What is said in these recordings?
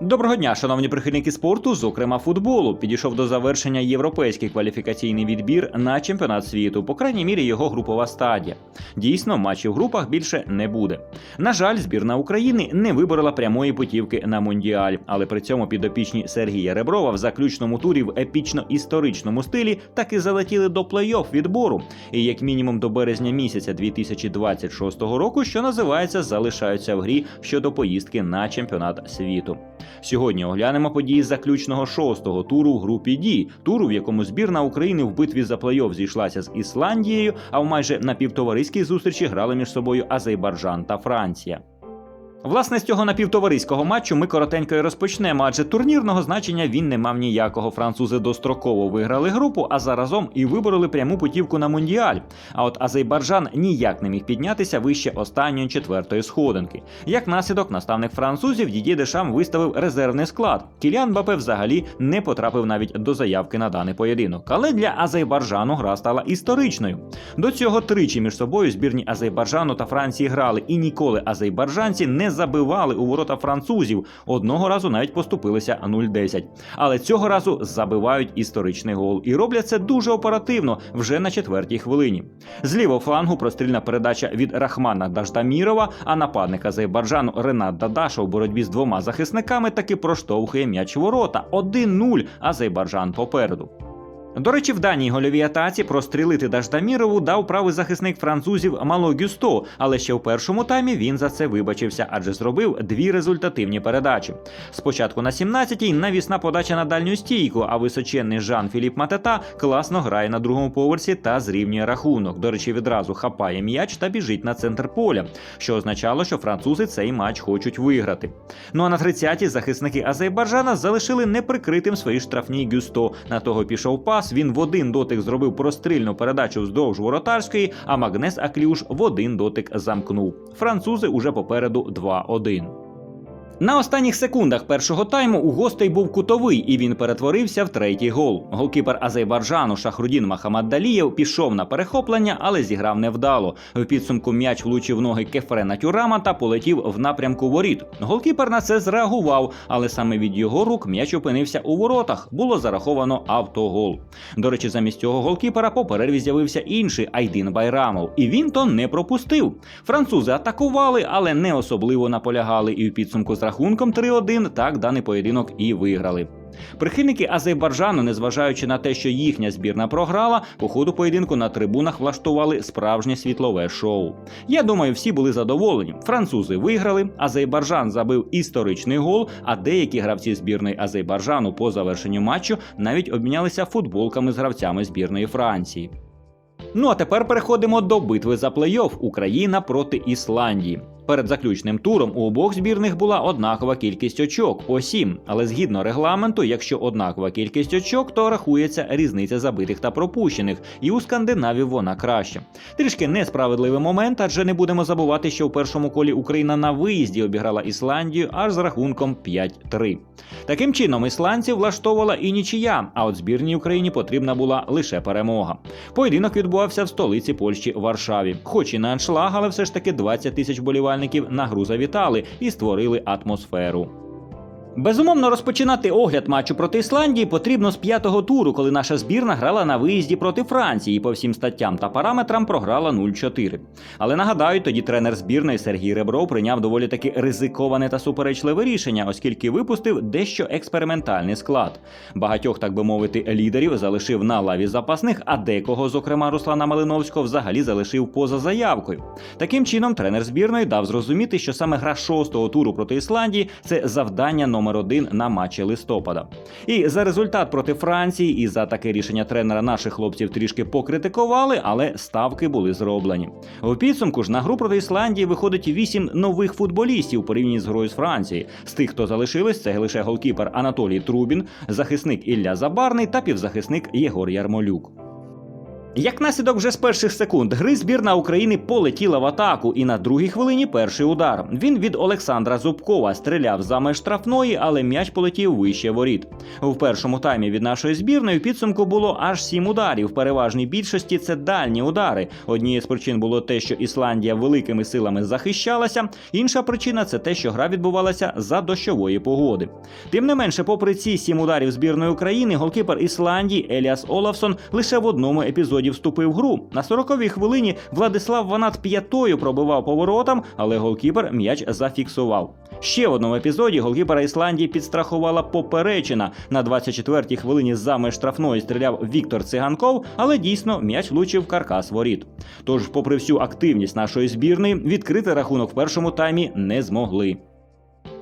Доброго дня, шановні прихильники спорту, зокрема футболу. Підійшов до завершення європейський кваліфікаційний відбір на чемпіонат світу, по крайній мірі його групова стадія. Дійсно, матчів в групах більше не буде. На жаль, збірна України не виборола прямої путівки на мундіаль, але при цьому підопічні Сергія Реброва в заключному турі в епічно-історичному стилі таки залетіли до плей-офф відбору. І як мінімум до березня місяця 2026 року, що називається, залишаються в грі щодо поїздки на чемпіонат світу. Сьогодні оглянемо події заключного шостого туру в групі Ді, туру, в якому збірна України в битві за плей-офф зійшлася з Ісландією, а в майже напівтовариській зустрічі грали між собою Азербайджан та Франція. Власне, з цього напівтовариського матчу ми коротенько і розпочнемо, адже турнірного значення він не мав ніякого. Французи достроково виграли групу, а заразом і вибороли пряму путівку на мундіаль. А от Азербайджан ніяк не міг піднятися вище останньої четвертої сходинки. Як наслідок, наставник французів Дідє Дешам виставив резервний склад. Кіліан Бапе взагалі не потрапив навіть до заявки на даний поєдинок. Але для Азербайджану гра стала історичною. До цього тричі між собою збірні Азербайджану та Франції грали, і ніколи азербайджанці не забивали у ворота французів. Одного разу навіть поступилися 0-10. Але цього разу забивають історичний гол і роблять це дуже оперативно вже на четвертій хвилині. З лівого флангу прострільна передача від Рахмана Даждамірова, а нападник Азербайджану Ренат Дадаша у боротьбі з двома захисниками таки проштовхує м'яч ворота. 1-0 Азербайджан попереду. До речі, в даній гольовій атаці прострілити Даждамірову дав правий захисник французів Мало Гюсто, але ще в першому таймі він за це вибачився, адже зробив дві результативні передачі. Спочатку на 17-й навісна подача на дальню стійку, а височенний Жан Філіп Матета класно грає на другому поверсі та зрівнює рахунок. До речі, відразу хапає м'яч та біжить на центр поля, що означало, що французи цей матч хочуть виграти. Ну а на 30-й захисники Азербайджана залишили неприкритим свої штрафні Гюсто. На того пішов пас. Він в один дотик зробив прострільну передачу вздовж воротарської, а Магнес Аклюш в один дотик замкнув. Французи уже попереду 2-1. На останніх секундах першого тайму у гостей був кутовий, і він перетворився в третій гол. Голкіпер Азербайджану Шахрудін Махамад Далієв пішов на перехоплення, але зіграв невдало. В підсумку м'яч влучив ноги Кефрена Тюрама та полетів в напрямку воріт. Голкіпер на це зреагував, але саме від його рук м'яч опинився у воротах. Було зараховано автогол. До речі, замість цього голкіпера по перерві з'явився інший Айдин Байрамов, і він то не пропустив. Французи атакували, але не особливо наполягали, і в підсумку рахунком 3-1 так даний поєдинок і виграли. Прихильники Азербайджану, незважаючи на те, що їхня збірна програла, по ходу поєдинку на трибунах влаштували справжнє світлове шоу. Я думаю, всі були задоволені. Французи виграли, Азербайджан забив історичний гол, а деякі гравці збірної Азербайджану по завершенню матчу навіть обмінялися футболками з гравцями збірної Франції. Ну а тепер переходимо до битви за плей-офф Україна проти Ісландії. Перед заключним туром у обох збірних була однакова кількість очок по 7, але згідно регламенту, якщо однакова кількість очок, то рахується різниця забитих та пропущених, і у скандинавів вона краще. Трішки несправедливий момент, адже не будемо забувати, що в першому колі Україна на виїзді обіграла Ісландію аж з рахунком 5-3. Таким чином, ісландців влаштовувала і нічия, а от збірній Україні потрібна була лише перемога. Поєдинок відбувався в столиці Польщі Варшаві. Хоч і на аншлаг, але все ж таки 20 тисяч болівальників на гру завітали і створили атмосферу. Безумовно, розпочинати огляд матчу проти Ісландії потрібно з п'ятого туру, коли наша збірна грала на виїзді проти Франції і по всім статтям та параметрам програла 0-4. Але нагадаю, тоді тренер збірної Сергій Ребров прийняв доволі таки ризиковане та суперечливе рішення, оскільки випустив дещо експериментальний склад. Багатьох, так би мовити, лідерів залишив на лаві запасних, а декого, зокрема Руслана Малиновського, взагалі залишив поза заявкою. Таким чином, тренер збірної дав зрозуміти, що саме гра шостого туру проти Ісландії це завдання номер номер один на матчі листопада. І за результат проти Франції і за таке рішення тренера наших хлопців трішки покритикували, але ставки були зроблені. У підсумку ж на гру проти Ісландії виходить вісім нових футболістів порівняно з грою з Франції. З тих, хто залишились, це лише голкіпер Анатолій Трубін, захисник Ілля Забарний та півзахисник Єгор Ярмолюк. Як наслідок вже з перших секунд гри збірна України полетіла в атаку, і на другій хвилині перший удар. Він від Олександра Зубкова стріляв за меж штрафної, але м'яч полетів вище воріт. В першому таймі від нашої збірної в підсумку було аж сім ударів. В переважній більшості це дальні удари. Однією з причин було те, що Ісландія великими силами захищалася. Інша причина це те, що гра відбувалася за дощової погоди. Тим не менше, попри ці сім ударів збірної України, голкіпер Ісландії Еліас Олафсон лише в одному епізоді вступив в гру. На 40-й хвилині Владислав Ванат п'ятою пробивав поворотам, але голкіпер м'яч зафіксував. Ще в одному епізоді голкіпера Ісландії підстрахувала поперечина. На 24-й хвилині за штрафної стріляв Віктор Циганков, але дійсно м'яч влучив каркас воріт. Тож, попри всю активність нашої збірної, відкрити рахунок в першому таймі не змогли.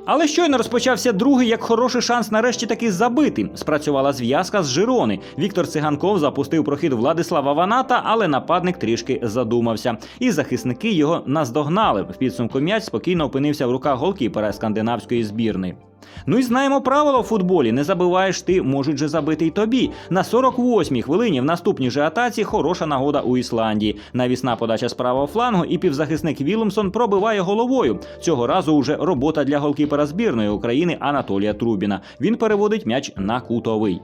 Але щойно розпочався другий як хороший шанс нарешті таки забити. Спрацювала зв'язка з Жирони. Віктор Циганков запустив прохід Владислава Ваната, але нападник трішки задумався. І захисники його наздогнали. В підсумку м'яч спокійно опинився в руках голкіпера скандинавської збірної. Ну і знаємо правило в футболі: не забиваєш ти, можуть же забити й тобі. На 48-й хвилині в наступній же атаці хороша нагода у Ісландії. Навісна подача з правого флангу, і півзахисник Вілумсон пробиває головою. Цього разу уже робота для голкіпера збірної України Анатолія Трубіна. Він переводить м'яч на кутовий.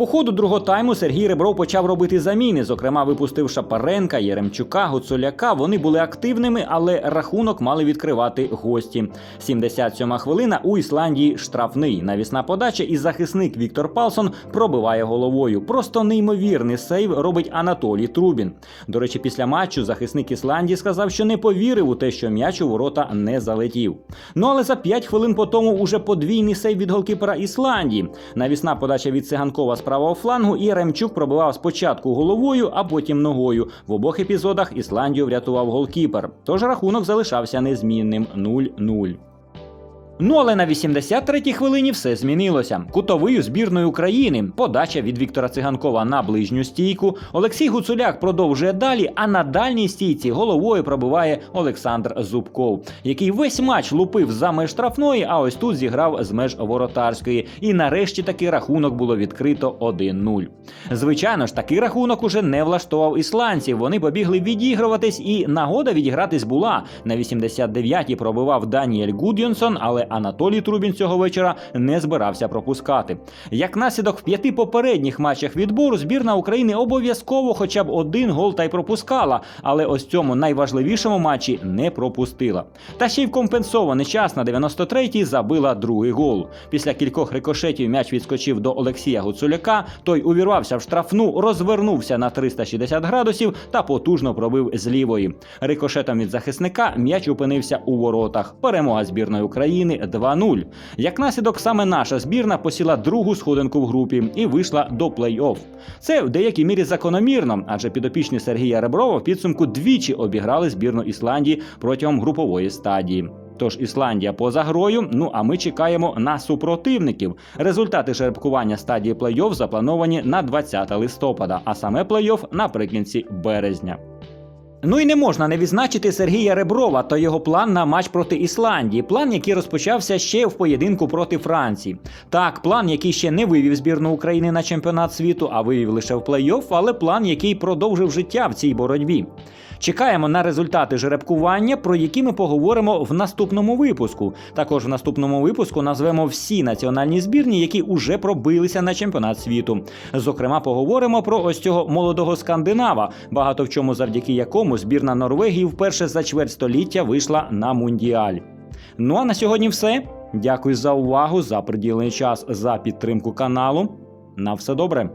По ходу другого тайму Сергій Ребров почав робити заміни. Зокрема, випустив Шапаренка, Єремчука, Гуцуляка. Вони були активними, але рахунок мали відкривати гості. 77-ма хвилина у Ісландії штрафний. Навісна подача, і захисник Віктор Палсон пробиває головою. Просто неймовірний сейв робить Анатолій Трубін. До речі, після матчу захисник Ісландії сказав, що не повірив у те, що м'яч у ворота не залетів. Ну але за 5 хвилин по тому уже подвійний сейв від голкіпера Ісландії. Навісна подача від циганкова з правого флангу, і Ремчук пробивав спочатку головою, а потім ногою. В обох епізодах Ісландію врятував голкіпер. Тож рахунок залишався незмінним 0-0. Ну але на 83-й хвилині все змінилося. Кутовий збірної України, подача від Віктора Циганкова на ближню стійку. Олексій Гуцуляк продовжує далі, а на дальній стійці головою пробиває Олександр Зубков, який весь матч лупив за меж штрафної, а ось тут зіграв з меж воротарської. І нарешті такий рахунок було відкрито 1-0. Звичайно ж, такий рахунок уже не влаштував ісландців. Вони побігли відігруватись, і нагода відігратись була. На 89-й пробивав Даніель Гудйонсон, але Анатолій Трубін цього вечора не збирався пропускати. Як наслідок в п'яти попередніх матчах відбору збірна України обов'язково хоча б один гол та й пропускала, але ось цьому найважливішому матчі не пропустила. Та ще й в компенсований час на 93-й забила другий гол. Після кількох рикошетів м'яч відскочив до Олексія Гуцуляка. Той увірвався в штрафну, розвернувся на 360 градусів та потужно пробив з лівої. Рикошетом від захисника м'яч опинився у воротах. Перемога збірної України 2-0. Як наслідок, саме наша збірна посіла другу сходинку в групі і вийшла до плей-офф. Це в деякій мірі закономірно, адже підопічні Сергія Реброва в підсумку двічі обіграли збірну Ісландії протягом групової стадії. Тож Ісландія поза грою. Ну а ми чекаємо на супротивників. Результати жеребкування стадії плей-офф заплановані на 20 листопада, а саме плей-офф наприкінці березня. Ну і не можна не відзначити Сергія Реброва та його план на матч проти Ісландії. План, який розпочався ще в поєдинку проти Франції. Так, план, який ще не вивів збірну України на чемпіонат світу, а вивів лише в плей-офф, але план, який продовжив життя в цій боротьбі. Чекаємо на результати жеребкування, про які ми поговоримо в наступному випуску. Також в наступному випуску назвемо всі національні збірні, які уже пробилися на чемпіонат світу. Зокрема, поговоримо про ось цього молодого скандинава, багато в чому завдяки якому збірна Норвегії вперше за чверть століття вийшла на мундіаль. Ну а на сьогодні все. Дякую за увагу, за приділений час, за підтримку каналу. На все добре.